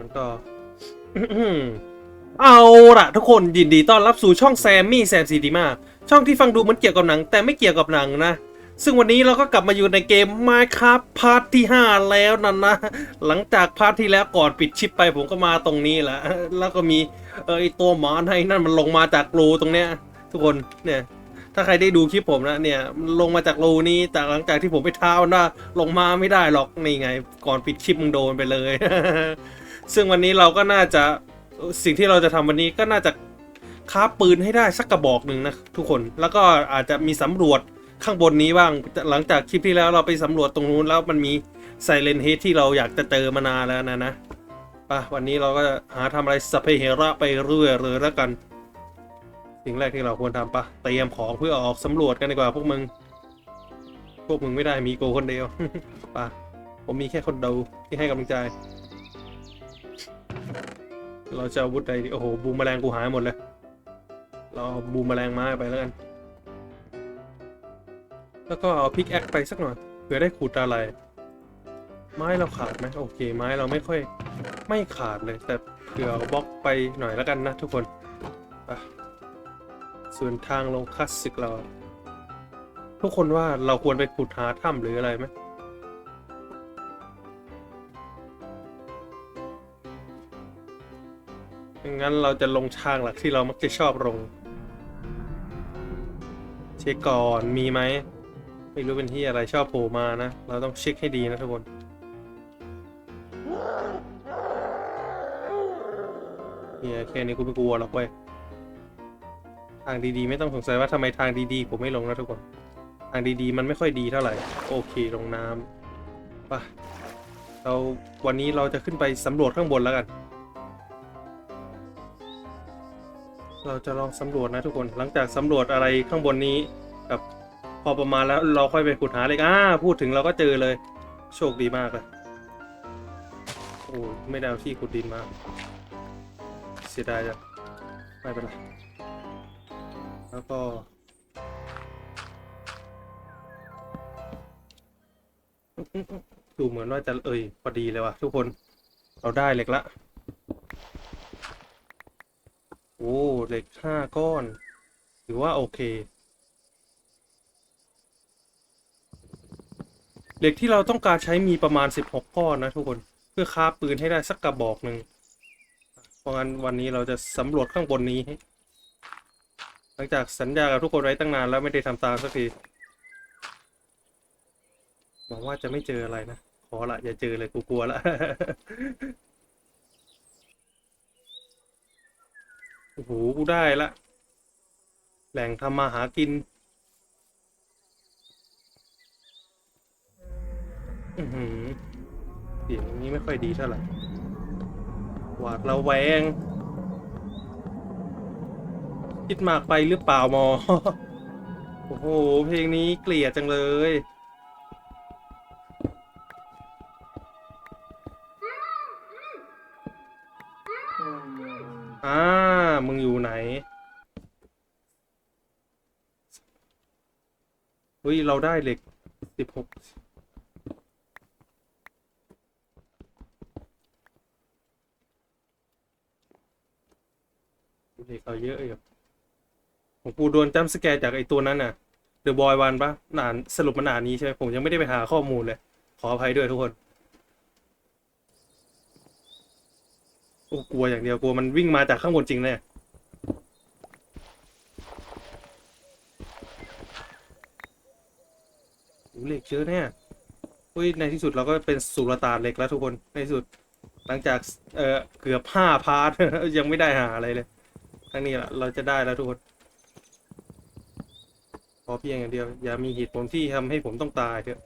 มันก็ เอาละทุกคนยินดีต้อนรับสู่ช่องแซมมี่แซมซีดีมาช่องที่ฟังดูเหมันเกี่ยวกับหนัง แต่ไม่เกี่ยวกับหนังนะ ซึ่งวันนี้เราก็กลับมาอยู่ในเกม Minecraft พาร์ทที่ 5 แล้วนั่นนะ หลังจากพาร์ทที่แล้วก่อนปิดชิปไปผมก็มาตรงนี้แหละแล้วก็มีเออไอตัวหมาในนั่นมันลงมาจากรูตรงเนี้ย ทุกคนเนี่ยถ้าใครได้ดูคลิปผมนะเนี่ยลงมาจากรูนี้แต่หลังจากที่ผมไปเท้านะลงมาไม่ได้หรอกนี่ไง ก่อนปิดคลิปมึงโดนไปเลย ซึ่งวันนี้เราก็น่าจะสิ่งที่เราจะทำวันนี้ก็น่าจะค้าปืนให้ได้สักกระบอกหนึ่งนะทุกคนแล้วก็อาจจะมีสำรวจข้างบนนี้บ้างหลังจากคลิปที่แล้วเราไปสำรวจตรงนู้นแล้วมันมีไซเลนเฮดที่เราอยากจะเจอมานานแล้วนะนะปะวันนี้เราก็หาทำอะไรสเปเฮระไปเรื่อยเลยแล้วกัน สิ่งแรกที่เราควรทำปะเตรียมของเพื่อออกสำรวจกันดีกว่าพวกมึง พวกมึงไม่ได้มีโกคนเดียวปะผมมีแค่คนเดียวที่ให้กำลังใจ เราจะอาวุธใดดีโอ้โหบูมแมลงกูหายหมดเลย เราเอาบูมแมลงไม้ไปแล้วกัน แล้วก็เอาพิกแอคไปสักหน่อยเผื่อได้ขุดอะไร ไม้เราขาดไหมโอเค ไม้เราไม่ค่อยไม่ขาดเลย แต่เผื่อเอาบล็อกไปหน่อยแล้วกันนะทุกคนไปส่วนทางลงคลาสสิกเรา ทุกคนว่าเราควรไปขุดหาถ้ำหรืออะไรไหม งั้นเราจะลงทางหลักที่เรามักจะชอบลง เช็คก่อนมีไหมไม่รู้เป็นที่อะไรชอบโผล่มานะ เราต้องเช็คให้ดีนะทุกคนเฮียแค่นี้กูไม่กลัวหรอกเว้ย ทางดีๆ ไม่ต้องสงสัยว่าทำไมทางดีๆผมไม่ลงนะทุกคน ทางดีๆ มันไม่ค่อยดีเท่าไหร่ โอเคลงน้ำไปเราวันนี้เราจะขึ้นไปสำรวจข้างบนแล้วกัน เราจะลองสำรวจนะทุกคนหลังจากสำรวจอะไรข้างบนนี้กับพอประมาณแล้วเราค่อยไปขุดหาเลยอ่าพูดถึงเราก็เจอเลย โชคดีมากเลยโอ้ไม่ได้เอาที่ขุดดินมาเสียดายจังไม่เป็นไรแล้วก็ดูเหมือนว่าจะเอ่ยพอดีเลยว่ะทุกคน เราได้เหล็กละ โอ้เหล็กห้าก้อนถือว่าโอเค เหล็กที่เราต้องการใช้มีประมาณ16ก้อนนะทุกคนเพื่อคราปืนให้ได้สักกระบอกหนึ่งเพราะงั้นวันนี้เราจะสำรวจข้างบนนี้หลังจากสัญญากับทุกคนไว้ตั้งนานแล้วไม่ได้ทำตามสักทีหวังว่าจะไม่เจออะไรนะ ขอละอย่าเจอเลยกูกลัวละ โอ้โห กูได้ละ แหล่งทำมาหากิน อือหือเสียงนี้ไม่ค่อยดีเท่าไหร่ หวาดระแวง คิดมากไปหรือเปล่าหมอ โอ้โห เพลงนี้เกลียดจังเลยอ่า มึงอยู่ไหนเฮ้ย เราได้เหล็กสิบหกเหล็กเราเยอะอยู่ผมกูโดนจัมสแกร์จากไอตัวนั้นน่ะ เดอะบอยวันปะหนานสรุปมันหนานนี้ใช่ไหมผมยังไม่ได้ไปหาข้อมูลเลย ขออภัยด้วยทุกคน โอ้กลัวอย่างเดียวกลัวมันวิ่งมาจากข้างบนจริงแน่โอ้เหล็กเยอะแน่เฮ้ยในที่สุดเราก็เป็นสุลต่านเหล็กแล้วทุกคนในที่สุดหลังจากเออเกือบห้าพาร์ทยังไม่ได้หาอะไรเลยครั้งนี้ละเราจะได้แล้วทุกคนขอเพียงอย่างเดียว อย่ามีเหตุผลที่ทำให้ผมต้องตายเถอะ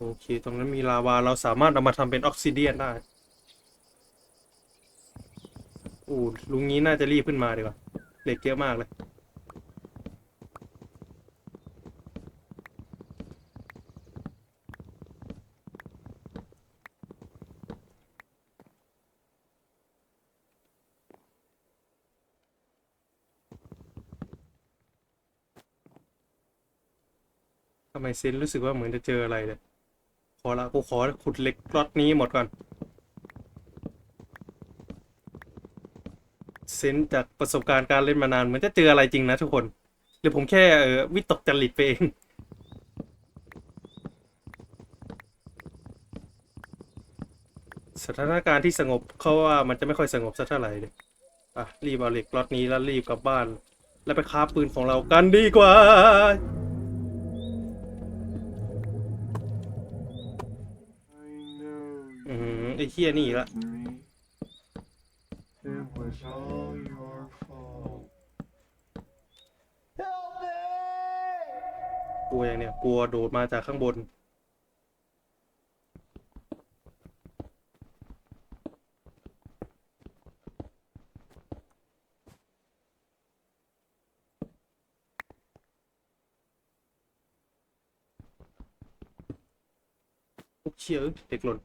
โอเค ตรงนั้นมีลาวา เราสามารถเอามาทำเป็นออกซิเดียนได้โอ้ลุงนี้น่าจะรีบขึ้นมาดีกว่า เหล็กเยอะมากเลย ทำไมเซนรู้สึกว่าเหมือนจะเจออะไรเลย ขอละกูขอขุดเหล็กล็อตนี้หมดก่อน เซนจากประสบการณ์การเล่นมานานเหมือนจะเจออะไรจริงนะทุกคน หรือผมแค่เออวิตกจริตไปเองสถานการณ์ที่สงบเขาว่ามันจะไม่ค่อยสงบสักเท่าไหร่เลยอะรีบเอาเหล็กล็อตนี้แล้วรีบกลับบ้าน แล้วไปคราปืนของเรากันดีกว่า เฮียนี่ละ It was all your fault. กลัวอย่างเนี้ยกลัวโดดมาจากข้างบน เชี่ยเอ้ยเด็กหล่น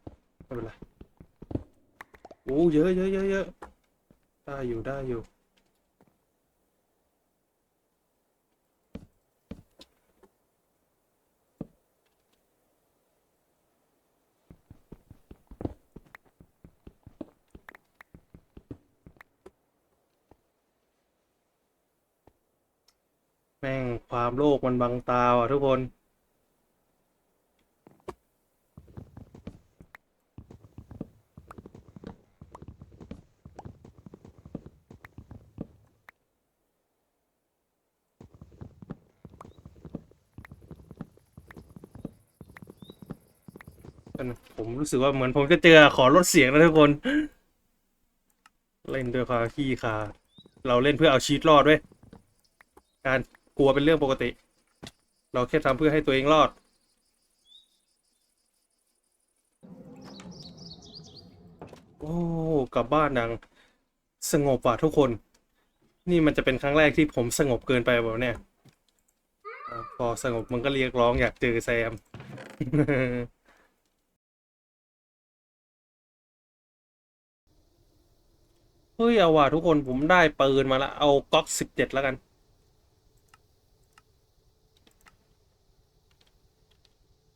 ไม่เป็นไร อ้เยอะเยอะเยอะเยอะได้อยู่ได้อยู่ แม่งความโลกมันบังตาอะทุกคน ผม รู้สึกว่าเหมือนผมจะเจอขอลดเสียงนะทุกคน เล่นด้วยความขี้คาเราเล่นเพื่อเอาชีวิตรอดด้วยการกลัวเป็นเรื่องปกติ เราแค่ทำเพื่อให้ตัวเองรอด โอ้กลับบ้านดังสงบว่ะทุกคน นี่มันจะเป็นครั้งแรกที่ผมสงบเกินไปแบบเนี่ยพอสงบมันก็เรียกร้องอยากเจอแซม เฮ้ย เอาว่ะทุกคนผมได้ปืนมาแล้วเอาก๊อกสิบเจ็ดแล้วกัน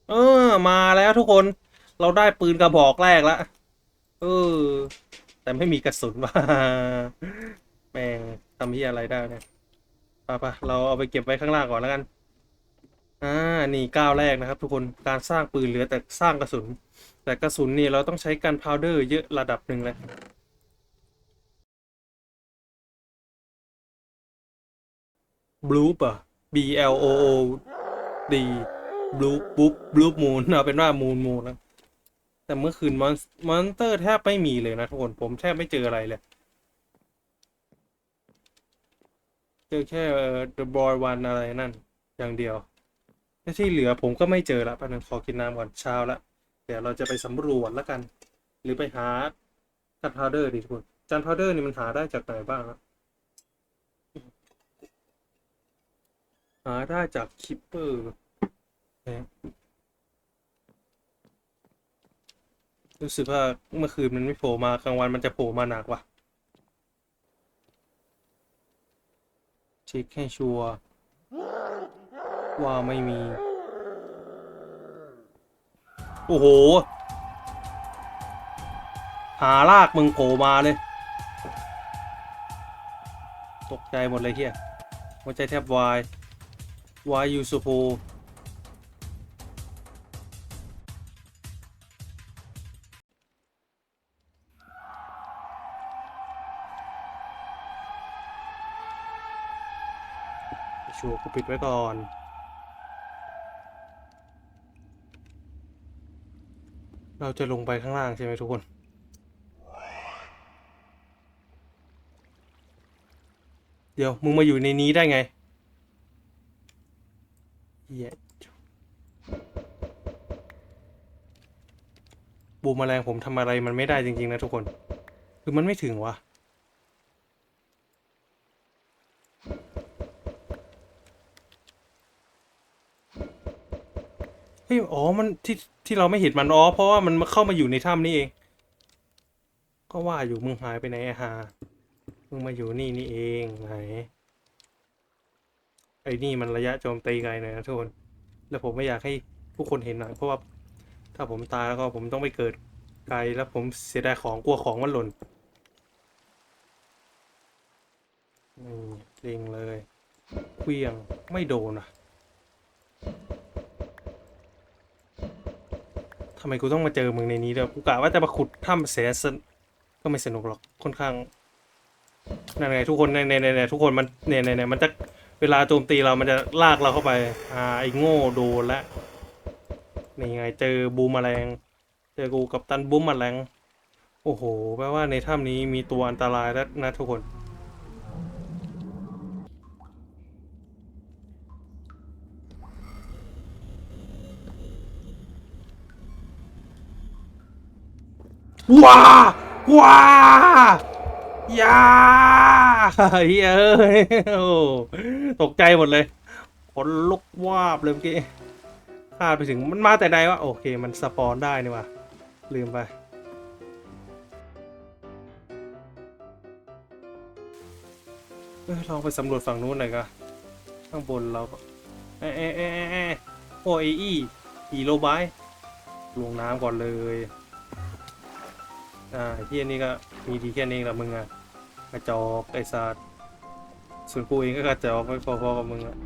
เออ มาแล้วทุกคนเราได้ปืนกระบอกแรกล้วเออ แต่ไม่มีกระสุนว่าแม่งทำที่อะไรได้เนี่ยป่ะป่ะเราเอาไปเก็บไว้ข้างล่างก่อนแล้วกันอ่านี่ก้าวแรกนะครับ ทุกคนการสร้างปืนเหลือแต่สร้างกระสุน แต่กระสุนนี่เราต้องใช้กันพาวเดอร์เยอะระดับหนึ่งเลย บลูปอะ B L O O D บลูปุ๊บบลูมูนเอาเป็นว่ามูนมูนแล้วแต่เมื่อคืนมอนมอนเตอร์แทบไม่มีเลยนะทุกคนผมแทบไม่เจออะไรเลยเจอแค่เอ่อ The Boy One อะไรนั่น อย่างเดียวและที่เหลือผมก็ไม่เจอละป๊บนึงขอกินน้ำก่อนเช้าละเดี๋ยวเราจะไปสำรวจแล้วกัน หรือไปหาจันพาวเดอร์ดิทุกคนจันพาวเดอร์นี่มันหาได้จากไหนบ้างอะาได้จากคิปเปอร์นะรู้สึกว่าเมื่อคืนมันไม่โผล่มากลางวันมันจะโผล่มาหนักว่ะเช็คให้ชัวร์ว่าไม่มี โอ้โห หาลากมึงโผล่มาเลย ตกใจหมดเลยเฮียหัวใจแทบวาย Why you so poor ชัวร์กูปิดไว้ก่อนเราจะลงไปข้างล่างใช่ไหมทุกคน เดี๋ยว มึงมาอยู่ในนี้ได้ไง เหี้ยบูมแมลงผมทำอะไรมันไม่ได้จริง ๆ นะทุกคน คือมันไม่ถึงวะเฮ้ยอ๋อมันที่ที่เราไม่เห็นมันอ๋อเพราะว่ามันมาเข้ามาอยู่ในถ้ำนี่เอง ก็ว่าอยู่มึงหายไปไหนอะฮะมึงมาอยู่นี่นี่เองไหน ไอ้นี่มันระยะโจมตีไกลหน่อยนะทุกคน แล้วผมไม่อยากให้ผู้คนเห็นหน่อยเพราะว่า ถ้าผมตายแล้วก็ผมต้องไปเกิดไกลแล้วผมเสียดายของกลัวของมันหล่นนี่เล็งเลยเควียงไม่โดนอะทำไมกูต้องมาเจอมึงในนี้ด้วยกูกะว่าจะมาขุดถ้ำเสียสนก็ไม่สนุกหรอกค่อนข้างนั่นไงทุกคนในในในทุกคนมันเนี่ยเนี่ยเนี่ยมันจะ เวลาโจมตีเรามันจะลากเราเข้าไป อ่าไอ้โง่โดนแล้วนี่ไงเจอบูมแมลง เจอกูกับตันบูมแมลง โอ้โห แปลว่าในถ้ำนี้มีตัวอันตรายแล้วนะทุกคนว้าว้ายา เฮ้ยตกใจหมดเลยขนลุกวาบเลยเมื่อกี้คาดไปถึงมันมาแต่ใดวะโอเค มันสปอนได้นี่วะลืมไป ลองไปสำรวจฝั่งนู้นหน่อยก็ข้างบนเราก็เอะเอะเอะเออะโอเออีอีโลบายลงน้ำก่อนเลย อ่าที่อันนี้ก็มีดีแค่นี้ละมึงอะ กระจอกไอ้สัตว์ส่วนกูเองก็กระจอกไม่พอๆกับมึงอะ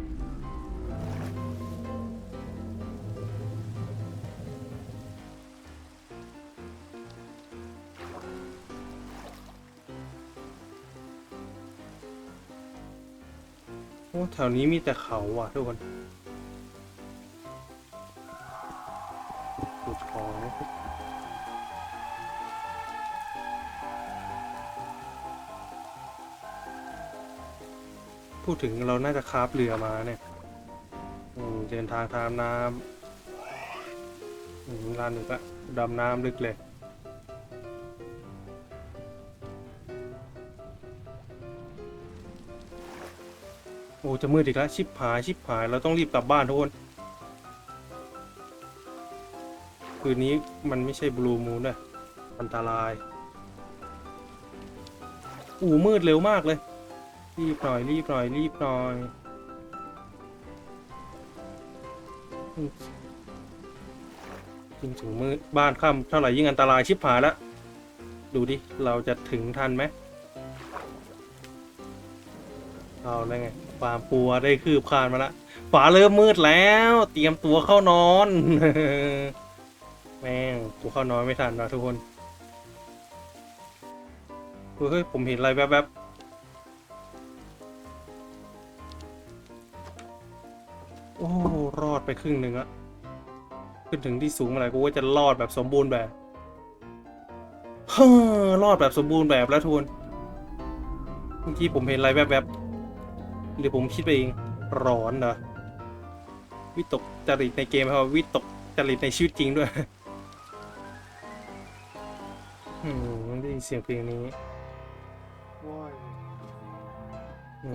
โอ้แถวนี้มีแต่เขาว่ะทุกคน ดถึงเราน่าจะคราฟเรือมาเนี่ยเดินทางทางน้ำลานหนึ่งก็ดำน้ำลึกเลยโอ้จะมืดอีกแล้วชิบหายชิบหาย เราต้องรีบกลับบ้านทุกคน คืนนี้มันไม่ใช่บลูมูนนะอันตราย อูมืดเร็วมากเลย รีบหน่อยรีบหน่อยรีบหน่อยจริงถึงมืดบ้านค่ำเท่าไหร่ยิ่งอันตรายชิบหายแล้วดูดิ เราจะถึงทันไหมเอาแล้วไงความกลัวได้คืบคลานมาละฝาเริ่มมืดแล้ว เตรียมตัวเข้านอน แม่งกูเข้านอนไม่ทันนะทุกคนเฮ้ยผมเห็นอะไรแวบๆ อ้รอดไปครึ่งหนึ่งอะขึ้นถึงที่สูงเมื่อไหร่กูก็จะรอดแบบสมบูรณ์แบบเฮ้อรอดแบบสมบูรณ์แบบแล้วทุกคนเมื่อกี้ผมเห็นอะไรแวบๆหรือผมคิดไปเองร้อนเหรอวิตกจริตในเกมครับวิตกจริตในชีวิตจริงด้วยอืมได้ยินเสียงเพลงนี้ Why?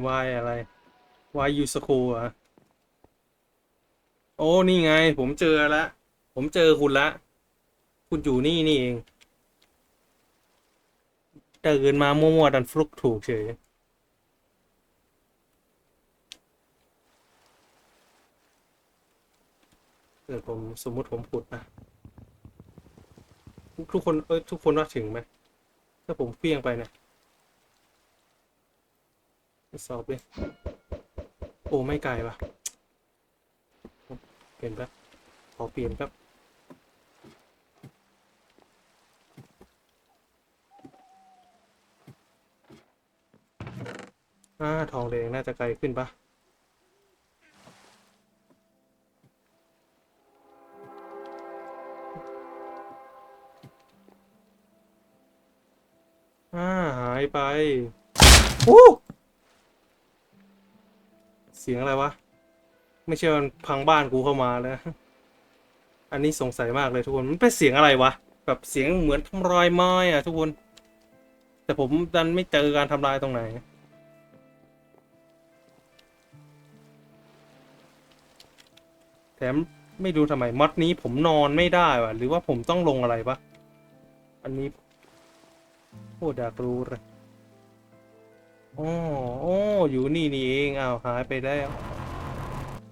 วายอะไรวายยูสคูอะ โอ้ นี่ไง ผมเจอแล้วผมเจอคุณละ คุณอยู่นี่นี่เองเดินมามั่วๆดันฟลุกถูกเฉยเออผมสมมุติผมขุดนะ ทุกคน เอ้ย ทุกคนว่าถึงไหม ถ้าผมเพี้ยงไปเนี่ยสอบเลยโอ้ ไม่ไกลวะ เปลี่ยนแป๊บขอเปลี่ยนแป๊บอ่าทองแดงน่าจะไกลขึ้นปะอ่าหายไป โอ้ เสียงอะไรวะ ไม่ใช่มันพังบ้านกูเข้ามาแล้ว อันนี้สงสัยมากเลยทุกคน มันเป็นเสียงอะไรวะ แบบเสียงเหมือนทำลายไม้อะทุกคน แต่ผมดันไม่เจอการทำลายตรงไหน แถมไม่รู้ทำไมมอดนี้ผมนอนไม่ได้วะหรือว่าผมต้องลงอะไรปะอันนี้โอ้อยากรู้เลยอ๋ออ้อยู่นี่นี่เองอ้าวหายไปแล้ว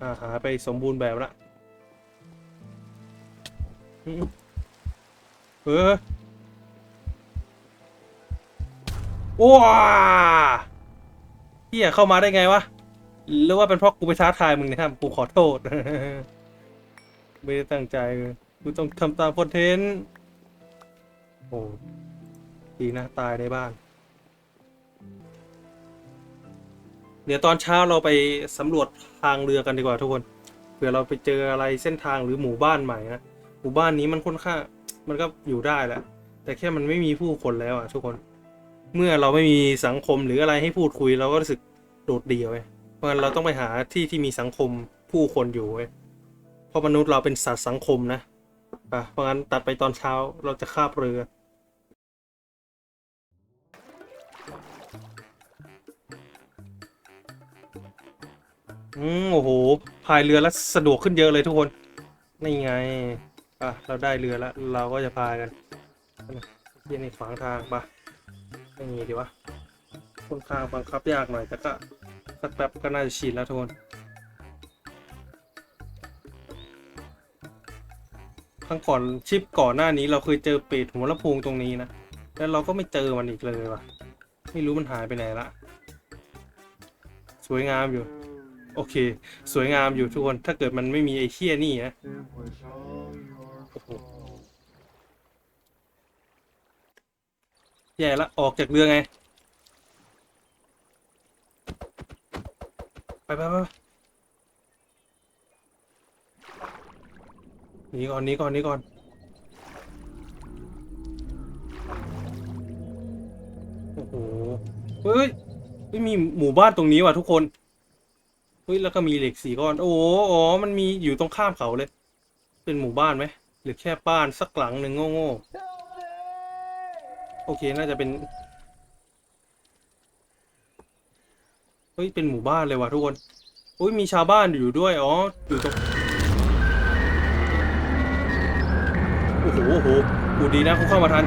อ่าหายไปสมบูรณ์แบบละเออว้าเฮียเข้ามาได้ไงวะ หรือว่าเป็นเพราะกูไปท้าทายมึงนะครับกูขอโทษ ไม่ได้ตั้งใจกูต้องทำตามคอนเทนต์โอ้ดีนะ ตายในบ้านเดี๋ยวตอนเช้าเราไปสำรวจางเรือกันดีกว่าทุกคนเผื่อเราไปเจออะไรเส้นทางหรือหมู่บ้านใหม่นะหมู่บ้านนี้มันค่อนข้างมันก็อยู่ได้แหละแต่แค่มันไม่มีผู้คนแล้วอะทุกคน เมื่อเราไม่มีสังคมหรืออะไรให้พูดคุยเราก็รู้สึกโดดเดี่ยวเว้ยเพราะฉะนั้นเราต้องไปหาที่ที่มีสังคมผู้คนอยู่เว้ยเพราะมนุษย์เราเป็นสัตว์สังคมนะอะเพราะงั้นตัดไปตอนเช้าเราจะคาบเรือ อืมโอ้โหพายเรือแล้วสะดวกขึ้นเยอะเลยทุกคนนี่ไงอะเราได้เรือแล้วเราก็จะพายกันเย็นในขวางทางปะไม่มีดีวะค่อนข้างบังคับยากหน่อยแต่ก็สักแป๊บก็น่าจะชินแล้วทุกคนครั้งก่อนชิปก่อนหน้านี้เราเคยเจอเป็ดหัวลำโพงตรงนี้นะแล้วเราก็ไม่เจอมันอีกเลยว่ะ ไม่รู้มันหายไปไหนละ สวยงามอยู่ โอเค สวยงามอยู่ทุกคน ถ้าเกิดมันไม่มีไอ้เคี้ยนี่นะแย่ละ ออกจากเรือไงไปไปไปไปหนีก่อนหนีก่อนหนีก่อนโอ้โหเฮ้ยไม่มีหมู่บ้านตรงนี้ว่ะทุกคน เฮ้ยแล้วก็มีเหล็กสี่ก้อน โอ้โหอ๋อมันมีอยู่ตรงข้ามเขาเลย เป็นหมู่บ้านไหมหรือแค่บ้านสักหลังหนึ่งโง่ๆโอเคน่าจะเป็นเฮ้ยเป็นหมู่บ้านเลยว่ะทุกคนอุ้ยมีชาวบ้านอยู่ด้วยอ๋ออยู่ตรงโอ้โหโอ้โหกูดีนะกูเข้ามาทัน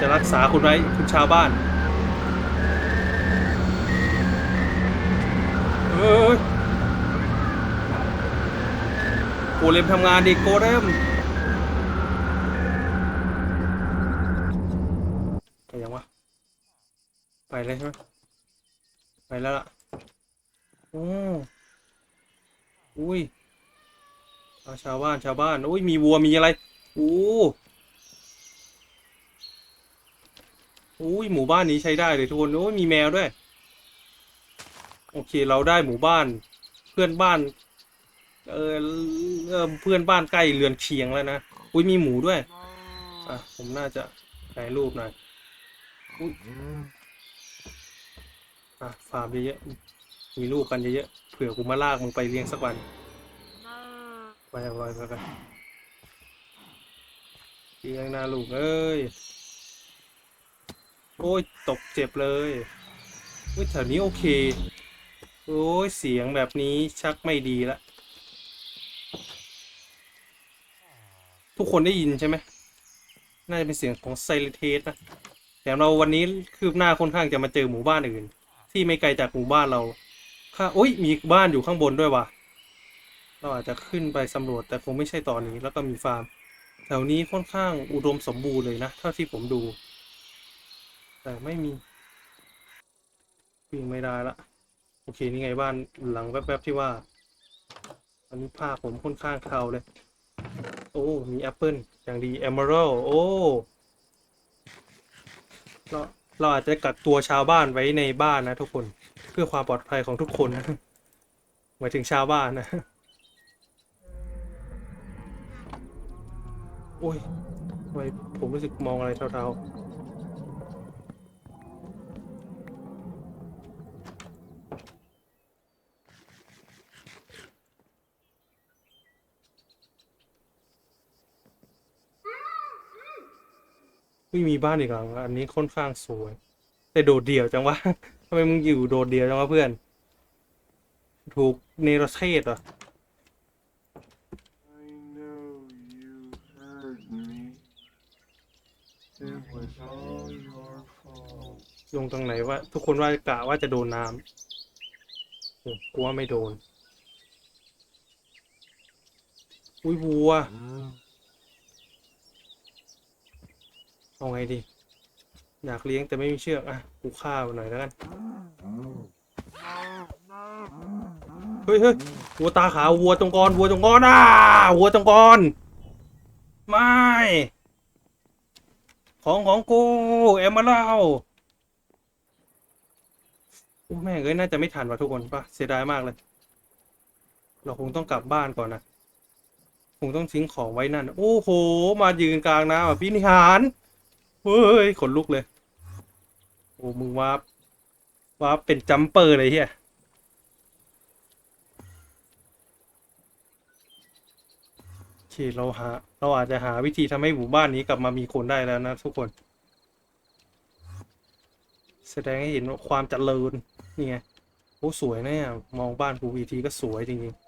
จะรักษาคุณไว้คุณชาวบ้าน เฮ้ยโกเลมทำงานดิโกเลมไปยังวะ ไปเลยใช่ไหมไปแล้วล่ะโอ้อุ้ยชาวบ้านชาวบ้านอุ้ยมีวัวมีอะไรโอ้อุ้ยหมู่บ้านนี้ใช้ได้เลยทุกคนโอ้ยมีแมวด้วย โอเคเราได้หมู่บ้านเพื่อนบ้านเออเออเพื่อนบ้านใกล้เรือนเคียงแล้วนะอุ้ยมีหมูด้วยอะผมน่าจะถ่ายรูปหน่อยอุ้ยอะฟาร์มเยอะๆมีลูกกันเยอะๆเผื่อกูมาลากมึงไปเลี้ยงสักวันไปไปไปเลี้ยงหน้าลูกเอ้ยโอ้ยตกเจ็บเลยอุ้ยแถวนี้โอเค โอ้ยเสียงแบบนี้ชักไม่ดีละ ทุกคนได้ยินใช่ไหม น่าจะเป็นเสียงของไซเลเทสนะ แต่เราวันนี้คืบหน้าค่อนข้างจะมาเจอหมู่บ้านอื่น ที่ไม่ไกลจากหมู่บ้านเราค่ะโอ้ยมีบ้านอยู่ข้างบนด้วยวะเราอาจจะขึ้นไปสำรวจแต่คงไม่ใช่ตอนนี้แล้วก็มีฟาร์ม แถวนี้ค่อนข้างอุดมสมบูรณ์เลยนะเท่าที่ผมดู แต่ไม่มีวิ่งไม่ได้ละ โอเค นี่ไงบ้านหลังแวบๆที่ว่า อันนี้ภาผมค่อนข้างเข้าเลย โอ้ มีแอปเปิลอย่างดี e อ e เมอรัลโอ้เราเราอาจจะกักตัวชาวบ้านไว้ในบ้านนะทุกคน เพื่อความปลอดภัยของทุกคนนะหมายถึงชาวบ้านนะ โอ้ยทำไมผมรู้สึกมองอะไรเทาๆ ไม่มีบ้านอีกหลังอันนี้ค่อนข้างสวย แต่โดดเดี่ยวจังวะทำไมมึงอยู่โดดเดี่ยวจังวะเพื่อน ถูกเนรเทศเหรอ I know you heard me. It was all your fault. ลงตรงไหนว่า ทุกคนว่ากะว่าจะโดนน้ำโอ้กลัวไม่โดน อุ้ยวัว เอาไงดี อยากเลี้ยงแต่ไม่มีเชือกอะกูฆ่ามันหน่อยแล้วกันเฮ้ยเฮ้ยวัวตาขาววัวจงกรวัวจงกรอ่าวัวจงกรไม่ของของกูแอมมาเล่าโอ้แม่เอ้ยน่าจะไม่ทันว่ะทุกคนปะเสียดายมากเลย เราคงต้องกลับบ้านก่อนนะคงต้องทิ้งของไว้นั่น โอ้โห มายืนกลางน้ำอะพี่นิหาร เฮ้ยขนลุกเลย โอ้มึงวาร์ปวาร์ปเป็นจัมเปอร์เลยเฮียโอเคเราหา เราอาจจะหาวิธีทำให้หมู่บ้านนี้กลับมามีคนได้แล้วนะทุกคน แสดงให้เห็นความเจริญนี่ไงโอ้สวยนะเนี่ยมองบ้านกูวีทีก็สวยจริงๆ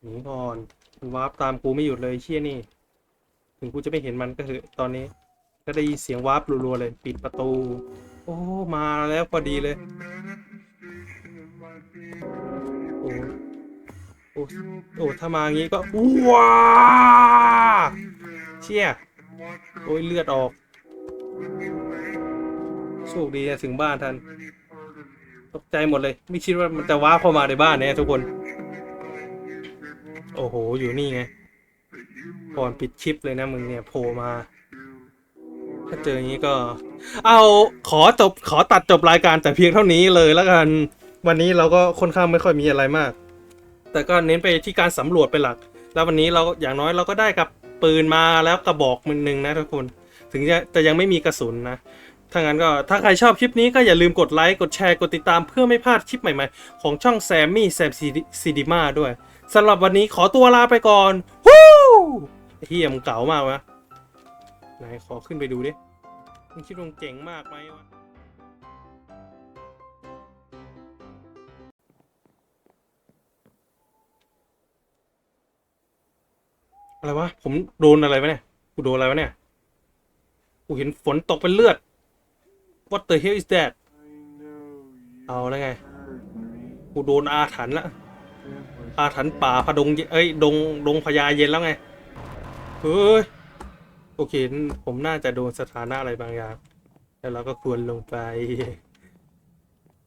หนีก่อนมันวาร์ปตามกูไม่หยุดเลยเชี่ยนี่ ถึงกูจะไม่เห็นมันก็เถอะตอนนี้ก็ได้ยินเสียงวาร์ปรัวๆเลย ปิดประตู โอ้ มาแล้วพอดีเลย โอ้โอ้โอ้ถ้ามางี้ก็ว้าเชี่ยโอ้ยเลือดออกโชคดีนะถึงบ้านทันตกใจหมดเลย ไม่คิดว่ามันจะว้าร์ปเข้ามาในบ้านเนี่ยทุกคน โอ้โห อยู่นี่ไง ก่อนปิดคลิปเลยนะมึงเนี่ยโผล่มา ถ้าเจออย่างนี้ก็ เอาขอจบขอตัดจบรายการแต่เพียงเท่านี้เลยแล้วกัน วันนี้เราก็ค่อนข้างไม่ค่อยมีอะไรมาก แต่ก็เน้นไปที่การสำรวจเป็นหลัก แล้ววันนี้เราอย่างน้อยเราก็ได้กับปืนมาแล้วกระบอกมือหนึ่งนะทุกคน ถึงจะแต่ยังไม่มีกระสุนนะถ้างั้นก็ถ้าใครชอบคลิปนี้ก็อย่าลืมกดไลค์ กดแชร์ กดติดตามเพื่อไม่พลาดคลิปใหม่ๆ ของช่องแซมมี่แซมซีดีมาด้วยสำหรับวันนี้ขอตัวลาไปก่อน เฮียมงเก๋ามากวะไหนขอขึ้นไปดูดิมึงคิดว่ามึงเจ๋งมากไหมวะอะไรวะ ผมโดนอะไรวะเนี่ย กูโดนอะไรวะเนี่ย กูเห็นฝนตกเป็นเลือด What the hell is that เอาแล้วไง กูโดนอาถรรพ์ละ อาถรรพ์ป่าพะดง เอ้ย ดง ดงพญาเย็นแล้วไง ฮ้ย โอเค ผมน่าจะโดนสถานะอะไรบางอย่าง แล้วเราก็ควรลงไป